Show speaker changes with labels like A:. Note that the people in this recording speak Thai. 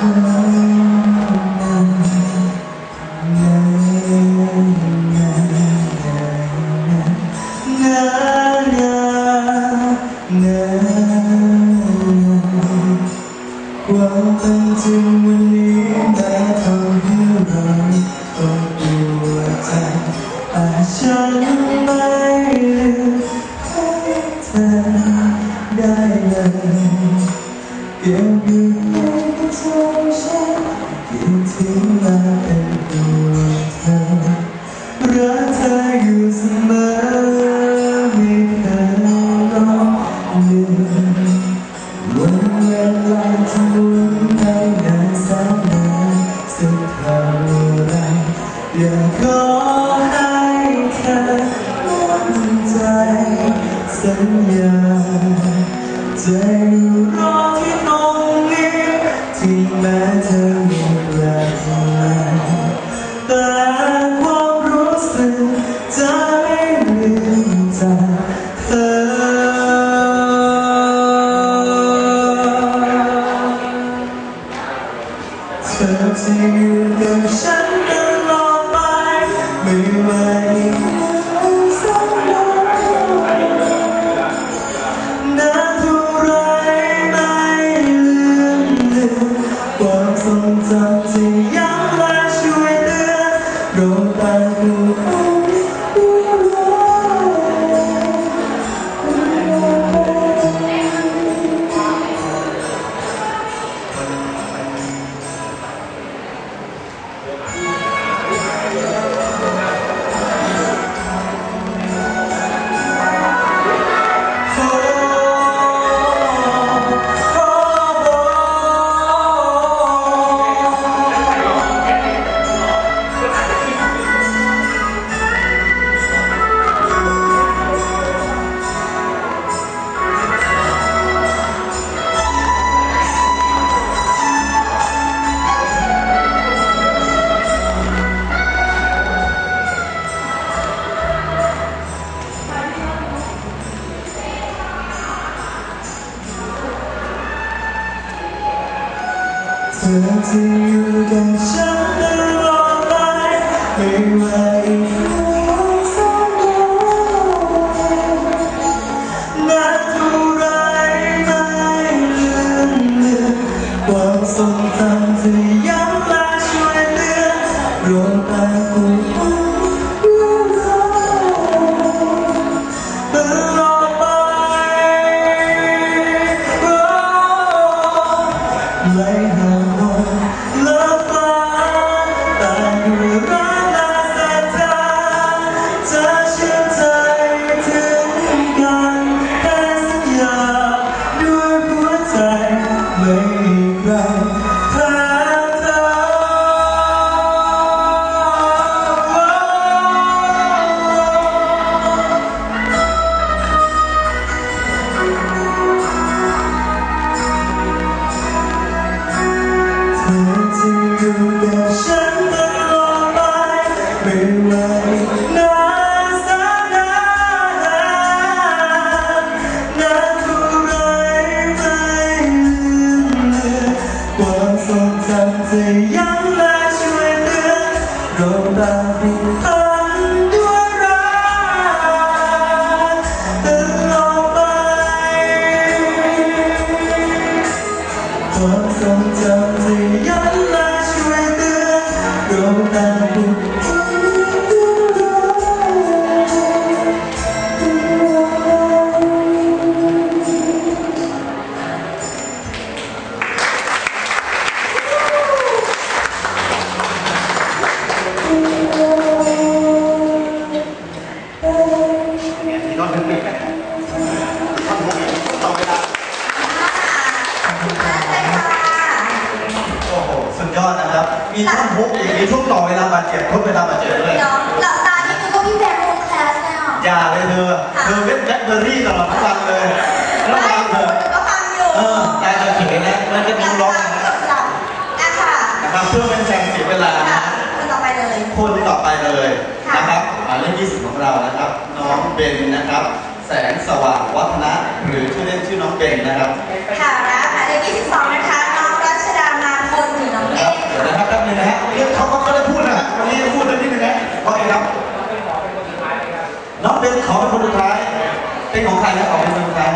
A: ความเป็นจริงวันนี้แม้ทำให้เราต้องปวใจแต่ฉันไม่ลืมให้เธอได้เลยเก็บอยู่ ใจฉันคิดถึงมาเป็นตัวเธอรักเธออยู่เสมอไม่เคยลองลืมวันเวลาที่หมุนไปนานแสนนานสักเท่าไรอยากขอให้เธอมั่นใจสัญญาจ แม้เธอมีแปลกใหม่แต่ความรู้สึกจะไม่ลืมจากเธอ เธอจะอยู่กับฉัน ธอที่อยู่กับฉันตลอดไปไม่ว่า วามทรงจำจะย้ำและช่วยเตือเราต่างผูกพันด้วยรักตลงไปความทรงจำจะย้ำและช่วยเตือนเราต่างผูกพันด้
B: สุดยอดนะครับ มีท่อนฮุกอีกมีช่วงต่อเวลาบาดเจ็บทดเวลาบาดเจ็บด้วย
C: เนาะหลับตานี่คือก็พี่แบงค์วงแคสเลยอะ
B: อย่าเลยเธอ เธอเป็นแบล็คเบอร์รี่ตลอดทั้งวันเลยระ
C: ไม่
B: วังเถ
C: หนู
B: อะ
C: ก็ฟังอยู่
B: เออใจจะเขียนนะมันจะมีร้องนะ
C: หลับหลับอะค่ะ
B: นะครับเพื่อเป็นแสงเสียเวลา
C: ค่ะ
B: นะ
C: คนต่อไปเลย
B: นะครับหมายเลสิบของเรานะครับ น้องเบนนะครับ แสงสว่างวัฒนะหรือชื่อเล่นชื่อน้องเบนนะครับ
C: ค่ะนะหมายเลของนะคะ น้องรัชดามา
B: คนหรือน้องเบนนะ
C: ครับแป๊บนึง
B: นะฮะวันนี้เขาเขาได้พูดนะวันนี้พูดได้นิดนึงนะโอเคครับ น้องเบนข
C: อเป็นคนสุดท้าย เป็นของใครนะขอเป็นคนสุ
B: ดท้าย